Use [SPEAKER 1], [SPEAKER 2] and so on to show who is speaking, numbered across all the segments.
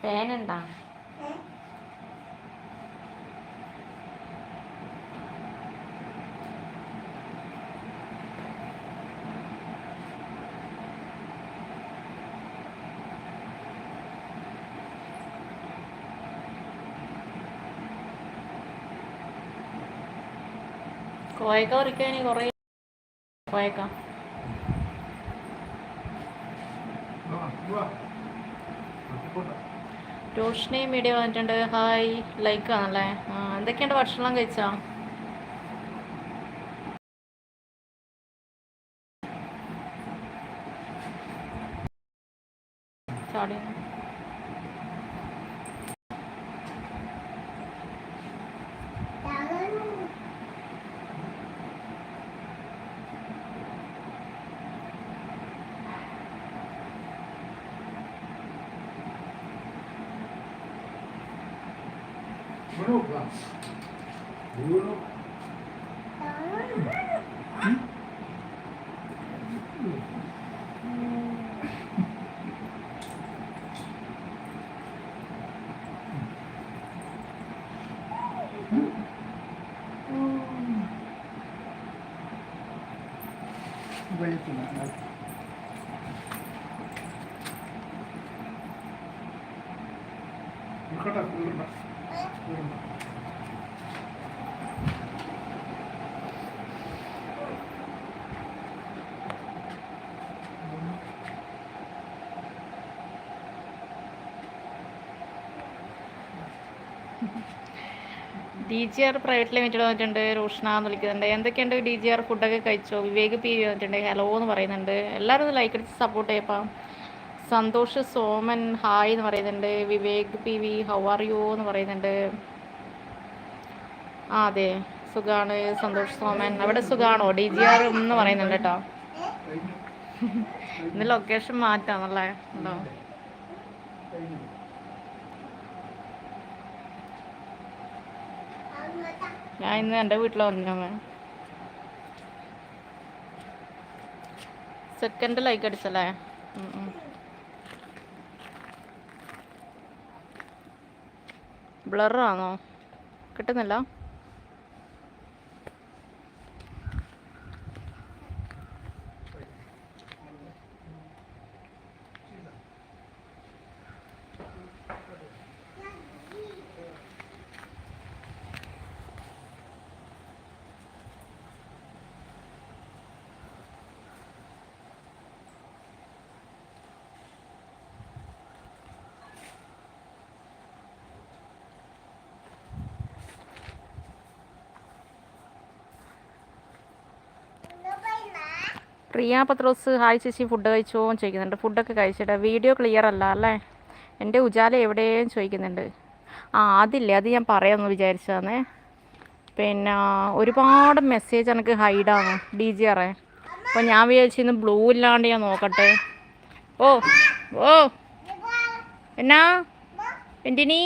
[SPEAKER 1] ഫാനുണ്ടാ കോയക്ക പറിക്കാനി കുറേ കോയക്ക. റോഷിനെയും വീഡിയോ വന്നിട്ടുണ്ട്. ഹായ് ലൈക്ക് ആണല്ലേ? എന്തൊക്കെയുണ്ട് ഭക്ഷണം കഴിച്ചോ? ગુરુ ગુરુ വെളുത്തുണ്ട് Look at that. G R private limited വന്നിട്ടുണ്ട് രൂഷണ എന്ന് വിളിക്കുന്നുണ്ട്. എന്തൊക്കെയുണ്ട് ഡി ജി ആർ ഫുഡൊക്കെ കഴിച്ചോ? വിവേക് പി വി വന്നിട്ടുണ്ട് ഹലോ എന്ന് പറയുന്നുണ്ട്. എല്ലാവരും ഒന്ന് ലൈക്ക് അടിച്ച് സപ്പോർട്ട് ചെയ്യപ്പം. സന്തോഷ് സോമൻ ഹായ് എന്ന് പറയുന്നുണ്ട്. Vivek P V how are you എന്ന് പറയുന്നുണ്ട്. ആ അതെ സുഖാണ്. സന്തോഷ് സോമൻ അവിടെ സുഖാണോ? ഡി ജി ആർ എന്ന് പറയുന്നുണ്ട് കേട്ടോ. ഇന്ന് ലൊക്കേഷൻ മാറ്റാന്നല്ലേ? ഉണ്ടോ? ഞാൻ ഇന്ന് എന്റെ വീട്ടിൽ വന്നു സെക്കൻഡ് ലൈക്ക് അടിച്ചല്ലേ. ബ്ലറാണോ കിട്ടുന്നില്ല? പ്രിയ പത്രോസ് ഹായ് ചേച്ചി ഫുഡ് കഴിച്ചോ എന്ന് ചോദിക്കുന്നുണ്ട്. ഫുഡൊക്കെ കഴിച്ചിട്ട് വീഡിയോ ക്ലിയർ അല്ല അല്ലേ? എന്റെ ഉജാല എവിടെയും ചോദിക്കുന്നുണ്ട്. ആ അതില്ലേ അത് ഞാൻ പറയാമെന്ന് വിചാരിച്ചതാണേ. പിന്നെ ഒരുപാട് മെസ്സേജ് എനിക്ക് ഹൈഡാണ് ഡി ജി ആറേ അപ്പോൾ ഞാൻ വിചാരിച്ചിരുന്നു ബ്ലൂ ഇല്ലാണ്ട് ഞാൻ നോക്കട്ടെ. ഓ ഓ. എന്നാ? എന്തിനീ?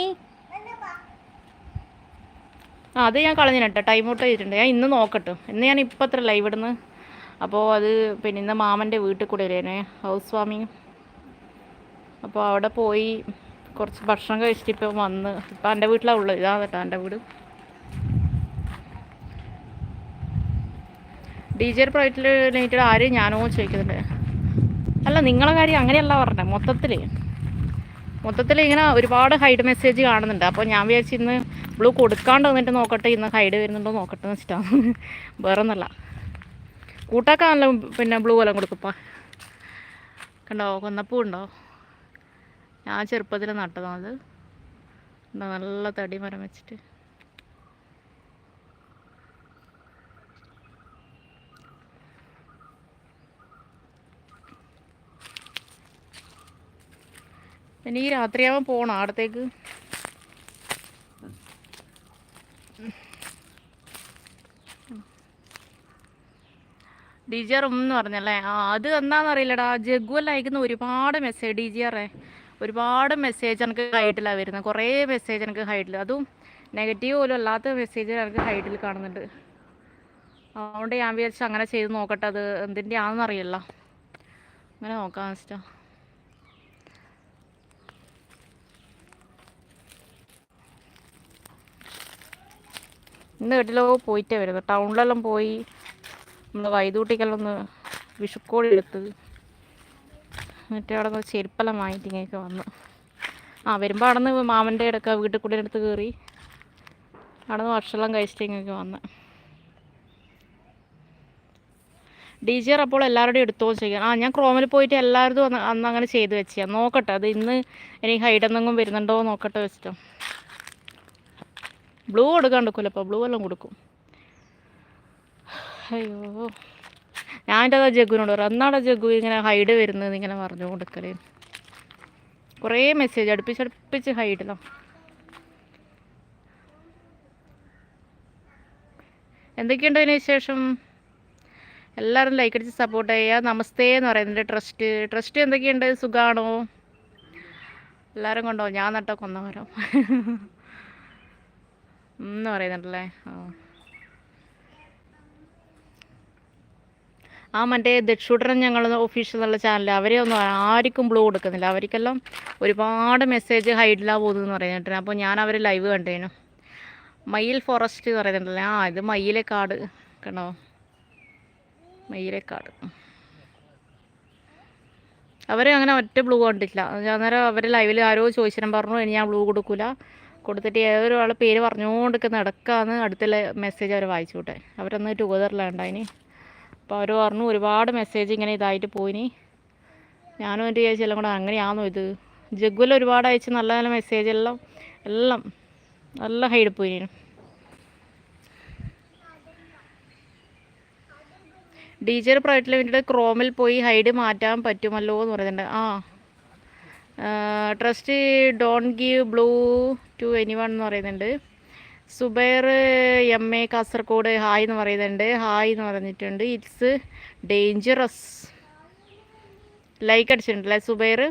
[SPEAKER 1] ആ അത് ഞാൻ കളഞ്ഞിട്ട് ടൈം ഔട്ട് ചെയ്തിട്ടുണ്ട് ഞാൻ ഇന്ന് നോക്കട്ടെ. ഇന്ന് ഞാൻ ഇപ്പം അത്ര ലൈവ് ഇടുന്നു? അപ്പോൾ അത് പിന്നെ ഇന്ന് മാമന്റെ വീട്ടിൽ കൂടെ വരുന്നേ ഹൗസ് വാമിങ്. അപ്പോൾ അവിടെ പോയി കുറച്ച് ഭക്ഷണം കഴിച്ചിട്ട് ഇപ്പം വന്ന്. ഇപ്പം എന്റെ വീട്ടിലാണ് ഉള്ളത്. ഇതാണ് കേട്ടോ എന്റെ വീട്. ഡി ജെ പ്രൈവറ്റിൽ റിലേറ്റഡ് ആരെയും ഞാനോ ചോദിക്കുന്നുണ്ട്. അല്ല നിങ്ങളെ കാര്യം അങ്ങനെയല്ല പറഞ്ഞത് മൊത്തത്തിൽ മൊത്തത്തിൽ ഇങ്ങനെ ഒരുപാട് ഹൈഡ് മെസ്സേജ് കാണുന്നുണ്ട്. അപ്പോൾ ഞാൻ വിചാരിച്ചു ഇന്ന് ബ്ലൂ കൊടുക്കാണ്ട് വന്നിട്ട് നോക്കട്ടെ ഇന്ന് ഹൈഡ് വരുന്നുണ്ടോ നോക്കട്ടെ എന്ന് വെച്ചിട്ടാണ്. വേറെ ഒന്നല്ല കൂട്ടാക്കാണല്ലോ പിന്നെ ബ്ലൂ എല്ലാം കൊടുക്കപ്പാ. കണ്ടോ? കൊന്നപ്പൂ ഉണ്ടോ ഞാൻ ചെറുപ്പത്തിൽ നട്ടതാണ് അത്. നല്ല തടി മരം വെച്ചിട്ട്. ഇനി ഈ രാത്രിയാവാൻ പോണോ അടുത്തേക്ക് ഡി ജി ആർ എന്ന് പറഞ്ഞല്ലേ? ആ അത് എന്താണെന്നറിയില്ലടാ ജഗ്വൽ അയക്കുന്ന ഒരുപാട് മെസ്സേജ് ഡി ജി ആറേ ഒരുപാട് മെസ്സേജ് എനിക്ക് ഹൈറ്റിലാണ് വരുന്നത്. കുറേ മെസ്സേജ് എനിക്ക് ഹൈറ്റിൽ. അതും നെഗറ്റീവ് പോലും അല്ലാത്ത മെസ്സേജ് എനിക്ക് ഹൈറ്റിൽ കാണുന്നുണ്ട്. അതുകൊണ്ട് ഞാൻ വിചാരിച്ചു അങ്ങനെ ചെയ്ത് നോക്കട്ടെ. അത് എന്തിന്റെ ആണെന്ന് അറിയില്ല. അങ്ങനെ നോക്കാം ഇഷ്ടം ഇന്ന് വീട്ടിലോ പോയിട്ടേ വരുന്നത്. ടൗണിലെല്ലാം പോയി നമ്മൾ വൈദൂട്ടിക്കെല്ലാം ഒന്ന് വിഷുക്കോഴി എടുത്ത് എന്നിട്ട് അവിടെ നിന്ന് ചെരുപ്പെല്ലാം വാങ്ങിയിട്ട് ഇങ്ങനെയൊക്കെ വന്നു. ആ വരുമ്പോൾ അവിടെ നിന്ന് മാമന്റെ ഇടയ്ക്ക് വീട്ടിൽ കൂടെ അടുത്ത് കയറി അവിടെ നിന്ന് ഭക്ഷണം കഴിച്ചിട്ട് ഇങ്ങനെയൊക്കെ വന്ന്. ഡി ജി ആർ അപ്പോൾ എല്ലാവരുടെയും എടുത്തോ ചെയ്യാം. ആ ഞാൻ ക്രോമിൽ പോയിട്ട് എല്ലാവരും അന്ന് അന്ന് അങ്ങനെ ചെയ്ത് വെച്ചാൽ നോക്കട്ടെ അത് ഇന്ന് എനിക്ക് ഹൈഡെന്നെങ്കിലും വരുന്നുണ്ടോ നോക്കട്ടെ വെച്ചിട്ടോ. ബ്ലൂ കൊടുക്കാൻ കൊടുക്കില്ല അപ്പോൾ ബ്ലൂ എല്ലാം കൊടുക്കും. അയ്യോ. ഞാൻ എന്റെ അതാ ജഗുവിനോട് പറയാം എന്നാടാ ജഗു ഇങ്ങനെ ഹൈഡ് വരുന്നത് ഇങ്ങനെ പറഞ്ഞു കൊടുക്കലേ കുറേ മെസ്സേജ് അടുപ്പിച്ചടുപ്പിച്ച് ഹൈഡിലോ എന്തൊക്കെയുണ്ട് അതിന് വിശേഷം? എല്ലാവരും ലൈക്ക് അടിച്ച് സപ്പോർട്ട് ചെയ്യുക. നമസ്തേ എന്ന് പറയുന്നുണ്ട് ട്രസ്റ്റ് ട്രസ്റ്റ് എന്തൊക്കെയുണ്ട്? സുഖമാണോ എല്ലാവരും കൊണ്ടോ? ഞാൻ നട്ടോ കൊന്നവരോ. എന്ന് പറയുന്നുണ്ടല്ലേ? ആ. ആ മറ്റേ ദക്ഷൂട്ടൻ ഞങ്ങൾ ഒഫീഷ്യൽ എന്നുള്ള ചാനൽ അവരെ ഒന്നും ആർക്കും ബ്ലൂ കൊടുക്കുന്നില്ല. അവർക്കെല്ലാം ഒരുപാട് മെസ്സേജ് ഹൈഡിലാണ് പോകുന്നതെന്ന് പറയുന്നുണ്ട്. അപ്പോൾ ഞാൻ അവർ ലൈവ് കണ്ടേനു. മയിൽ ഫോറസ്റ്റ് എന്ന് പറയുന്നുണ്ടല്ലേ. ആ ഇത് മയിലെ കാട് കണ്ടോ? കാട് അവർ അങ്ങനെ ഒറ്റ ബ്ലൂ കണ്ടിട്ടില്ല. അന്നേരം അവർ ലൈവിൽ ആരോ ചോദിച്ചാൽ പറഞ്ഞു ഇനി ഞാൻ ബ്ലൂ കൊടുക്കില്ല കൊടുത്തിട്ട് ഏതൊരാളെ പേര് പറഞ്ഞുകൊണ്ടൊക്കെ ഇടക്കാന്ന് അടുത്തുള്ള മെസ്സേജ് അവർ വായിച്ചു വിട്ടെ അവരൊന്നും ടുഗദറിലുണ്ടായിനി അപ്പോൾ അവർ പറഞ്ഞു ഒരുപാട് മെസ്സേജ് ഇങ്ങനെ ഇതായിട്ട് പോയിനി. ഞാനും എന്റെ ചേച്ചി എല്ലാം കൂടെ അങ്ങനെയാണോ ഇത്. ജഗ്ഗുവിൽ ഒരുപാട് അയച്ച് നല്ല നല്ല മെസ്സേജ് എല്ലാം എല്ലാം നല്ല ഹൈഡ് പോയിന്. ടീച്ചർ പ്രൈവറ്റ് ലിമിറ്റഡ് ക്രോമിൽ പോയി ഹൈഡ് മാറ്റാൻ പറ്റുമല്ലോ എന്ന് പറയുന്നുണ്ട്. ആ. Trust don't give blue to any one എന്ന് പറയുന്നുണ്ട്. Zubair M A Kasaragod hi എന്ന് പറയുന്നുണ്ട്. ഹായ് എന്ന് പറഞ്ഞിട്ടുണ്ട്. ഇറ്റ്സ് ഡേഞ്ചറസ് ലൈക്ക് അടിച്ചിട്ടുണ്ട് അടിച്ചിട്ടുണ്ടല്ലേ സുബൈർ?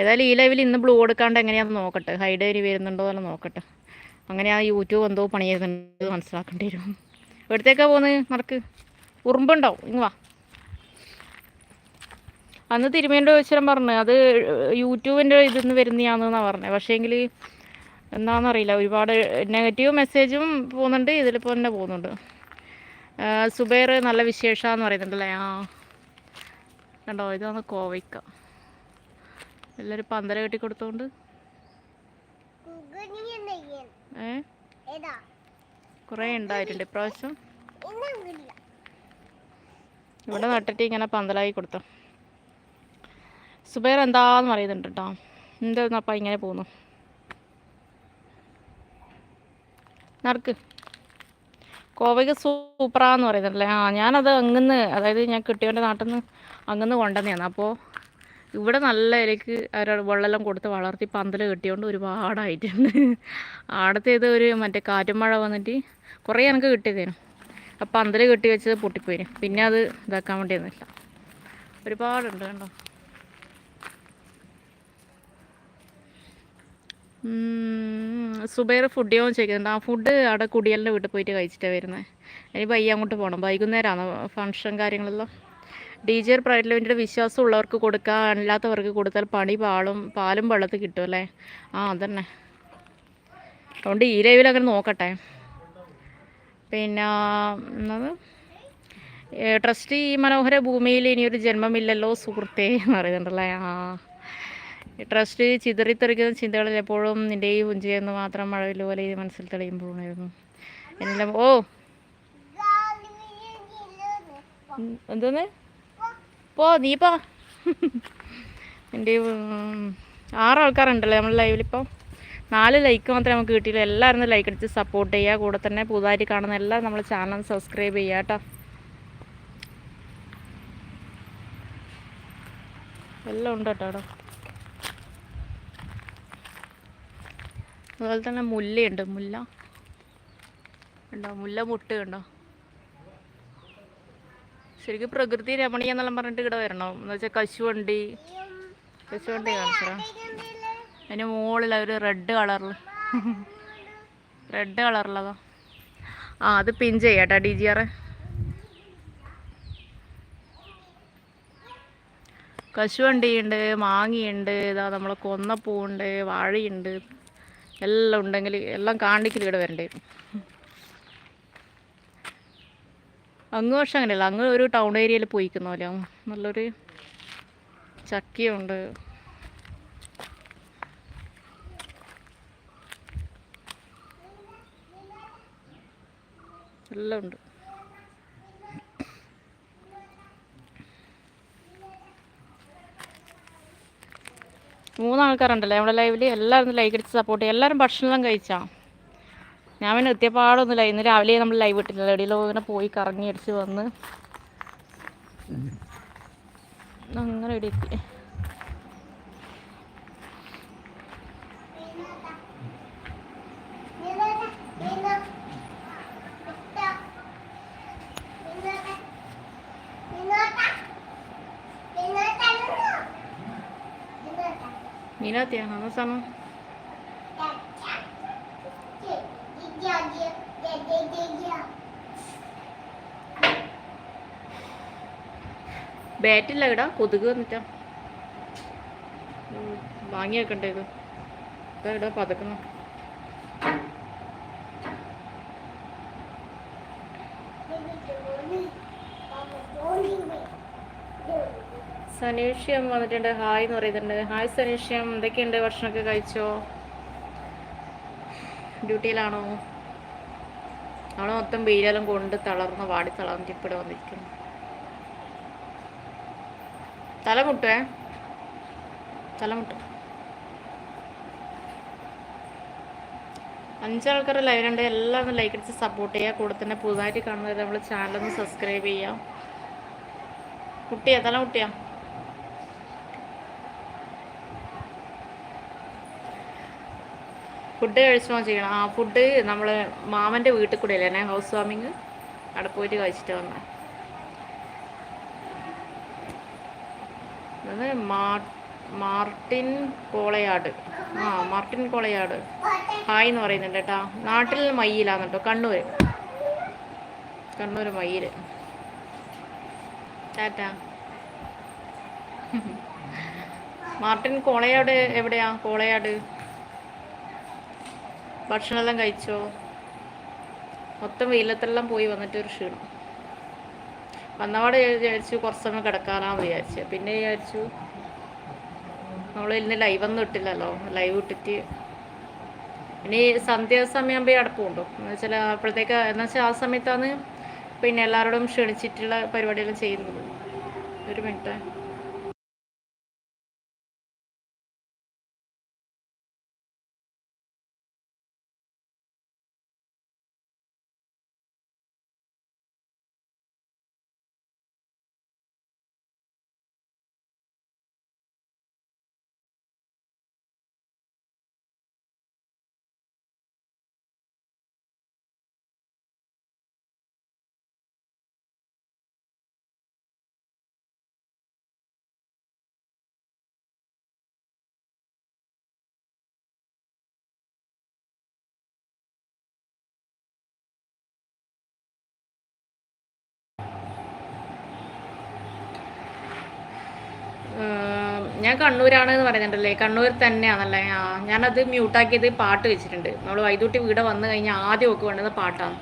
[SPEAKER 1] ഏതായാലും ഈ ലൈവിൽ ഇന്ന് ബ്ലൂ കൊടുക്കാണ്ട് എങ്ങനെയാണെന്ന് നോക്കട്ടെ. ഹൈഡ് ഇനി വരുന്നുണ്ടോ എന്ന് നോക്കട്ടെ. അങ്ങനെ ആ യൂട്യൂബ് എന്തോ പണി ചെയ്യുന്നുണ്ട് മനസ്സിലാക്കേണ്ടി വരും. എവിടത്തേക്കാണ് പോകുന്നത് നടക്ക്. ഉറുമ്പുണ്ടാവും. ഇങ്ങ് വാ. അന്ന് തിരുമേന്റെ ചോദിച്ചാൽ പറഞ്ഞു അത് യൂട്യൂബിന്റെ ഇതിൽ നിന്ന് വരുന്നതാണെന്നാണ് പറഞ്ഞത് പക്ഷേങ്കിൽ എന്താണെന്നറിയില്ല ഒരുപാട് നെഗറ്റീവ് മെസ്സേജും പോകുന്നുണ്ട് ഇതിലിപ്പോൾ തന്നെ പോകുന്നുണ്ട്. സുബേർ സുബൈർ നല്ല വിശേഷമെന്ന് പറയുന്നുണ്ടല്ലേ? ആ. കണ്ടോ ഇതാണ് കോവയ്ക്ക. എല്ലാവരും പന്തല കെട്ടി കൊടുത്തോണ്ട്. ഏ? കുറേ ഉണ്ടായിട്ടുണ്ട് ഇപ്രാവശ്യം. ഇവിടെ നട്ടിട്ട് ഇങ്ങനെ പന്തലായി കൊടുത്തു. സുബൈർ എന്താന്ന് പറയുന്നുണ്ട് കേട്ടോ എന്താന്നപ്പ ഇങ്ങനെ പോകുന്നു? നടക്ക്. കോവയ്ക്ക് സൂപ്പറാന്ന് പറയുന്നുണ്ടല്ലേ? ആ ഞാനത് അങ്ങന്ന് അതായത് ഞാൻ കിട്ടിയവന്റെ നാട്ടിൽ നിന്ന് അങ്ങന്ന് കൊണ്ടുവന്നതാണ്. അപ്പോൾ ഇവിടെ നല്ല ഇലക്ക് അവരോട് വെള്ളമെല്ലാം കൊടുത്ത് വളർത്തി പന്തൽ കെട്ടിയോണ്ട് ഒരുപാടായിട്ടുണ്ട് ആടത്തേത് ഒരു മറ്റേ കാറ്റും മഴ വന്നിട്ട് കുറേ എനിക്ക് കിട്ടിയതേനു. അപ്പം പന്തൽ കെട്ടി വെച്ചത് പൊട്ടിപ്പോയിന്. പിന്നെ അത് ഇതാക്കാൻ വേണ്ടിയൊന്നുമില്ല. ഒരുപാടുണ്ട് കണ്ടോ? സുബൈർ ഫുഡ് ചെയ്യാൻ ചോദിക്കുന്നുണ്ട്. ആ ഫുഡ് അവിടെ കുടിയലിന്റെ വീട്ടിൽ പോയിട്ട് കഴിച്ചിട്ടാണ് വരുന്നത് ഇനി പയ്യ അങ്ങോട്ട് പോകണം വൈകുന്നേരമാണ് ഫങ്ഷൻ കാര്യങ്ങളെല്ലാം? ഡി ജെ ലിമിറ്റഡ് വിശ്വാസം ഉള്ളവർക്ക് കൊടുക്കുക അല്ലാത്തവർക്ക് കൊടുത്താൽ പണി പാളും പാലും വെള്ളത്തിൽ കിട്ടും അല്ലേ? ആ അതന്നെ. അതുകൊണ്ട് ഈ ലൈവിൽ അങ്ങനെ നോക്കട്ടെ. പിന്നെ ട്രസ്റ്റ് ഈ മനോഹര ഭൂമിയിൽ ഇനിയൊരു ജന്മമില്ലല്ലോ സുഹൃത്തേ എന്ന് പറയുന്നുണ്ടല്ലേ? ആ. ട്രസ്റ്റ് ചിതറിത്തെറിക്കുന്ന ചിന്തകളിൽ എപ്പോഴും നിന്റെ ഈ പുഞ്ചിയെന്ന് മാത്രം മഴവിൽ പോലെ ഈ മനസ്സിൽ തെളിയുമ്പോഴായിരുന്നു എല്ലാം ഓ. എന്തോന്ന്? പോ നീ പോ. എന്റെ ആറ് ആൾക്കാരുണ്ടല്ലോ നമ്മൾ ലൈവിലിപ്പോൾ നാല് ലൈക്ക് മാത്രമേ നമുക്ക് കിട്ടിയില്ല എല്ലാവരും ലൈക്ക് അടിച്ച് സപ്പോർട്ട് ചെയ്യുക. കൂടെ തന്നെ പുതുതായിട്ട് കാണുന്ന എല്ലാം നമ്മൾ ചാനൽ സബ്സ്ക്രൈബ് ചെയ്യുക കേട്ടോ. എല്ലാം ഉണ്ട് കേട്ടോ അതുപോലെ തന്നെ മുല്ലയുണ്ട് മുല്ല. ഉണ്ടോ മുല്ല മുട്ട് കണ്ടോ? ശരിക്കും പ്രകൃതി രമണീയം എന്നെല്ലാം പറഞ്ഞിട്ട് ഇവിടെ വരണം? എന്ന് വെച്ചാൽ കശുവണ്ടി. കശുവണ്ടി കാണിച്ചാ അതിന് മുകളിൽ ഒരു റെഡ് കളറിൽ റെഡ് കളറിലതാ. ആ അത് പിൻ ചെയ്യാട്ടാ ഡി ജി ആറ്. കശുവണ്ടിയുണ്ട് മാങ്ങയുണ്ട് ഇതാ നമ്മളെ കൊന്നപ്പൂവുണ്ട് വാഴയുണ്ട്. എല്ലാം ഉണ്ടെങ്കിൽ എല്ലാം കാണിക്കൽ ഇവിടെ വരണ്ടേ. അങ്ങ് പക്ഷെ അങ്ങനെയല്ല അങ്ങ് ഒരു ടൗൺ ഏരിയയിൽ പോയിക്കുന്ന പോലെ. നല്ലൊരു ചക്കയുണ്ട്. എല്ലാം ഉണ്ട്. മൂന്നാൾക്കാരുണ്ടല്ലോ. നമ്മുടെ ലൈവിൽ എല്ലാവരും ലൈക്ക് അടിച്ച് സപ്പോർട്ട് ചെയ്യും എല്ലാവരും ഭക്ഷണം കഴിച്ചാ? ഞാൻ പിന്നെ എത്തിയപ്പാടൊന്നുമില്ല ഇന്ന് രാവിലെ നമ്മൾ ലൈവ് ഇട്ടില്ല എവിടെയെങ്കിലും ഇങ്ങനെ പോയി കറങ്ങി അടിച്ച് വന്ന്. അങ്ങനെ ഇവിടെ എത്തി മീനാത്തിയാ കേടാ കൊതുക് വന്നിട്ടാ. വാങ്ങി വെക്കണ്ടേ ഇത്? ഇതാ ഇടാ പതക്കുന്നു സനീഷ്യം വന്നിട്ടുണ്ട്. ഹായ് എന്ന് പറയുന്നുണ്ട്. ഹായ് സനീഷ്യം. എന്തൊക്കെയുണ്ട്? ഭക്ഷണമൊക്കെ കഴിച്ചോ? ഡ്യൂട്ടിയിലാണോ? അവൾ മൊത്തം വെയിലെല്ലാം കൊണ്ട് തളർന്ന് വാടി തളർന്നിട്ട് ഇപ്പോഴും വന്നിരിക്കുന്നു. തലമുട്ടേ തലമുട്ട് അഞ്ചാൾക്കാർ ലൈവിലുണ്ട് എല്ലാവരും ലൈക്ക് അടിച്ച് സപ്പോർട്ട് ചെയ്യുക കൂടെ തന്നെ പുതുതായിട്ട് കാണുന്നവരെ നമ്മൾ ചാനലൊന്ന് സബ്സ്ക്രൈബ് ചെയ്യാം. കുട്ടിയാ? തല കുട്ടിയാ ഫുഡ് കഴിച്ചോ ചെയ്യണം. ആ ഫുഡ് നമ്മൾ മാമന്റെ വീട്ടിൽ കൂടെ അല്ലേ? ഹൗസ് വാമിങ് അവിടെ പോയിട്ട് കഴിച്ചിട്ട് വന്നെ മാർട്ടിൻ കോളയാട്. ആ മാർട്ടിൻ കോളയാട്. ഹായ് എന്ന് പറയുന്നുണ്ട് കേട്ടോ. നാട്ടിൽ മയ്യിലാണ് കേട്ടോ കണ്ണൂർ കണ്ണൂർ മയ്യിൽ ടാറ്റാ. മാർട്ടിൻ കോളയാട് എവിടെയാ? കോളയാട്. ഭക്ഷണമെല്ലാം കഴിച്ചോ? മൊത്തം വെയിലത്തെല്ലാം പോയി വന്നിട്ട് ഒരു ക്ഷീണം. വന്നപാടെ വിചാരിച്ചു കുറച്ച് സമയം കിടക്കാനാന്ന് വിചാരിച്ചു. പിന്നെ വിചാരിച്ചു നമ്മൾ ഇന്ന് ലൈവ് ഒന്നും ഇട്ടില്ലല്ലോ. ലൈവ് ഇട്ടിട്ട് ഇനി സന്ധ്യാസമയമാകുമ്പോൾ അടപ്പുണ്ടോ എന്ന് വെച്ചാൽ അപ്പോഴത്തേക്ക് എന്ന് വെച്ചാൽ ആ സമയത്താണ് പിന്നെ എല്ലാവരോടും ക്ഷണിച്ചിട്ടുള്ള പരിപാടിയെല്ലാം ചെയ്യുന്നത്. ഒരു മിനിറ്റ് ഞാൻ കണ്ണൂരാണ് എന്ന് പറയുന്നുണ്ടല്ലേ? കണ്ണൂർ തന്നെയാണല്ലേ? ആ ഞാനത് മ്യൂട്ടാക്കിയത് പാട്ട് വെച്ചിട്ടുണ്ട്. നമ്മൾ വൈദൂട്ടി വീട് വന്നു കഴിഞ്ഞാൽ ആദ്യം ഒക്കെ വേണ്ടത് പാട്ടാണ്.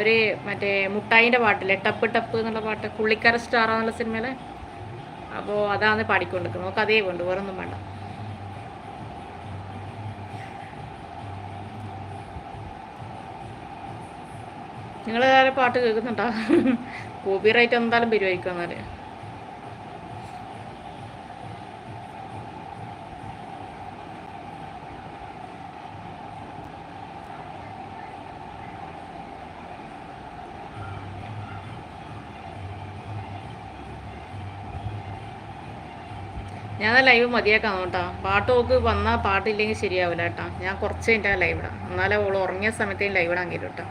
[SPEAKER 1] ഒരു മറ്റേ മുട്ടായിന്റെ പാട്ടില്ലേ? ടപ്പ് ടപ്പ് എന്നുള്ള പാട്ട്. പുള്ളിക്കാര സ്റ്റാർ എന്നുള്ള സിനിമയിലെ. അപ്പോൾ അതാണ് പാടിക്കൊണ്ടിരിക്കുന്നത്. നമുക്ക് അതേ വേണ്ടു. വേറൊന്നും വേണ്ട. നിങ്ങൾ പാട്ട് കേൾക്കുന്നുണ്ടോ? കോപ്പി റൈറ്റ് എന്തായാലും വരുമായിരിക്കും എന്നാൽ ഞാൻ ലൈവ് മതിയാക്കാം കേട്ടോ. പാട്ട് നോക്ക് വന്നാൽ പാട്ടില്ലെങ്കിൽ ശരിയാവില്ല കേട്ടോ. ഞാൻ കുറച്ച് കഴിഞ്ഞിട്ടാണ് ലൈവ് ഇടാം. എന്നാലേ ഓൾ ഉറങ്ങിയ സമയത്തേയും ലൈവ് ഇടാൻ കേട്ടോ.